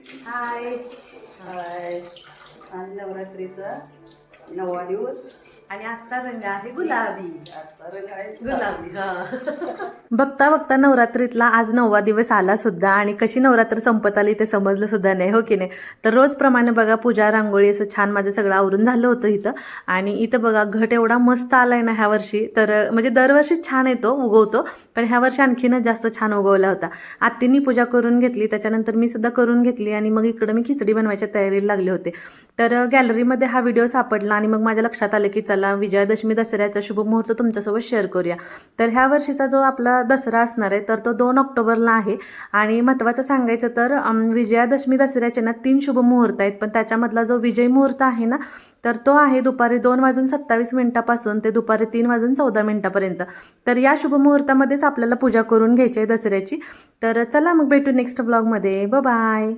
हाय हाय आज नवरात्रीचा नववा दिवस. आणि आजचा रंग आहे गुलाबी. आजचा रंग आहे गुलाबी हा. बघता बघता नवरात्रीतला आज नववा दिवस आला सुद्धा आणि कशी नवरात्र संपत आली ते समजलं सुद्धा नाही हो की नाही? तर रोजप्रमाणे बघा पूजा रांगोळी असं छान माझं सगळं आवरून झालं होतं इथं. आणि इथं बघा घट एवढा मस्त आलाय ना ह्या वर्षी. तर म्हणजे दरवर्षी छान येतो उगवतो पण ह्या वर्षी आणखीनच जास्त छान उगवला होता. आत्तींनी पूजा करून घेतली त्याच्यानंतर मी सुद्धा करून घेतली आणि मग इकडं मी खिचडी बनवायच्या तयारीला लागले होते. तर गॅलरीमध्ये हा व्हिडिओ सापडला आणि मग माझ्या लक्षात आलं की चला विजयादशमी दसऱ्याचा शुभ मुहूर्त तुमच्यासोबत शेअर करूया. तर ह्या वर्षीचा जो आपला दसरा असणार आहे तर तो दोन ऑक्टोबरला आहे. आणि महत्त्वाचं सांगायचं तर विजयादशमी दसऱ्याचे ना तीन शुभ मुहूर्त आहेत. पण त्याच्यामधला जो विजय मुहूर्त आहे ना तर तो आहे दुपारी दोन वाजून सत्तावीस मिनिटापासून ते दुपारी तीन वाजून चौदा मिनिटापर्यंत. तर या शुभ मुहूर्तामध्येच आपल्याला पूजा करून घ्यायची आहे दसऱ्याची. तर चला मग भेटू नेक्स्ट ब्लॉगमध्ये बाय